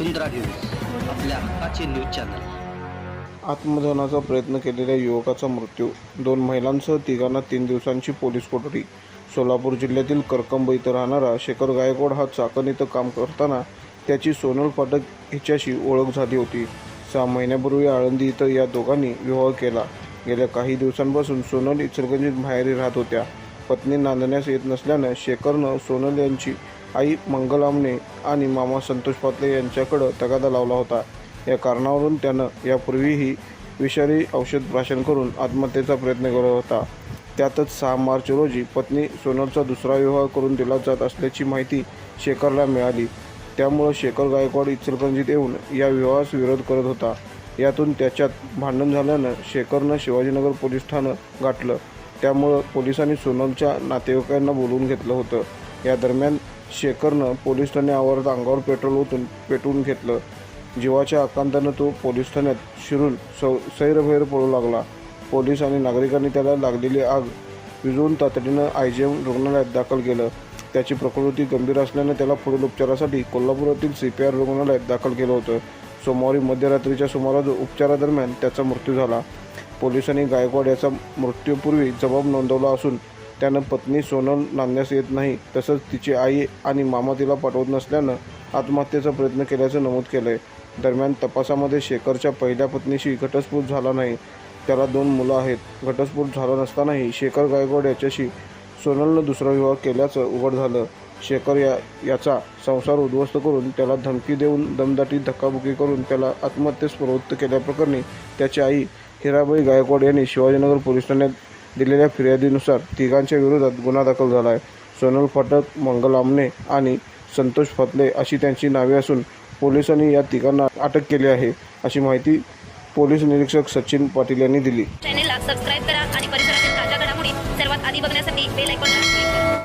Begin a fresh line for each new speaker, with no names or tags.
वसुंधरा news आपल्या हक्काचे news channel.
आत्मदहनाचा प्रयत्न केलेल्या युवकाचा मृत्यू. दोन महिलांसह तिघांना तीन दिवसांची पोलीस कोठडी. सोलापूर जिल्ह्यातील करकंब इथं राहणारा शेखर गायकवाड हा चाकण इथं काम करताना त्याची सोनल फाटक हिच्याशी ओळख झाली होती. सहा महिन्यापूर्वी आळंदी इथं या दोघांनी विवाह केला. गेल्या काही दिवसांपासून सोनल इचलगंजीत माहेरी राहत होत्या. पत्नी नांदण्यास येत नसल्यानं शेखरनं सोनल यांची आई मंगल आमने आणि मामा संतोष पातळे यांच्याकडं तगादा लावला होता. या कारणावरून त्यानं यापूर्वीही विषारी औषध प्राशन करून आत्महत्येचा प्रयत्न केला होता. त्यातच सहा मार्च रोजी पत्नी सोनलचा दुसरा विवाह करून दिला जात असल्याची माहिती शेखरला मिळाली. त्यामुळं शेखर गायकवाड इचलकरंजीत येऊन या विवाहास विरोध करत होता. यातून त्याच्यात भांडण झाल्यानं शेखरनं शिवाजीनगर पोलीस ठाणं गाठलं. त्यामुळं पोलिसांनी सोनलच्या नातेवाईकांना बोलवून घेतलं होतं. या दरम्यान शेखरनं पोलीस ठाणे आवारात अंगावर पेट्रोल ओतून पेटवून घेतलं. जीवाच्या आकांतानं तो पोलीस ठाण्यात शिरून सौ सैरभैर पळू लागला. पोलीस आणि नागरिकांनी त्याला लागलेली आग विझवून तातडीनं आय जी एम रुग्णालयात दाखल केलं. त्याची प्रकृती गंभीर असल्यानं त्याला पुढील उपचारासाठी कोल्हापुरातील सी पी आर रुग्णालयात दाखल केलं होतं. सोमवारी मध्यरात्रीच्या सुमारास उपचारादरम्यान त्याचा मृत्यू झाला. पोलिसांनी गायकवाड याचा मृत्यूपूर्वी जबाब नोंदवला असून त्यानं पत्नी सोनल नांदण्यास येत नाही. तसंच तिची आई आणि मामा तिला पाठवत नसल्यानं आत्महत्येचा प्रयत्न केल्याचं नमूद केलंय. दरम्यान तपासामध्ये शेखरच्या पहिल्या पत्नीशी घटस्फोट झाला नाही. त्याला दोन मुलं आहेत. घटस्फोट झाला नसतानाही शेखर गायकवाड याच्याशी सोनलनं दुसरा विवाह केल्याचं उघड झालं. शेखर या याचा संसार उद्ध्वस्त करून त्याला धमकी देऊन दमदाटी धक्काबुक्की करून त्याला आत्महत्येस प्रवृत्त केल्याप्रकरणी त्याची आई हिराबाई गायकवाड यांनी शिवाजीनगर पोलीस ठाण्यात दिलेल्या फिर्यादीनुसार तिघांच्या विरोधात गुन्हा दाखल झाला आहे. सोनल फाटक मंगल आमने आणि संतोष फतले अशी त्यांची नावे असून पोलिसांनी या तिघांना अटक केली आहे अशी माहिती पोलीस निरीक्षक सचिन पाटील यांनी दिली.
चॅनेलला सबस्क्राईब करा आणि परिसरातील ताज्या घडामोडी सर्वात आधी बघण्यासाठी बेल आयकॉनला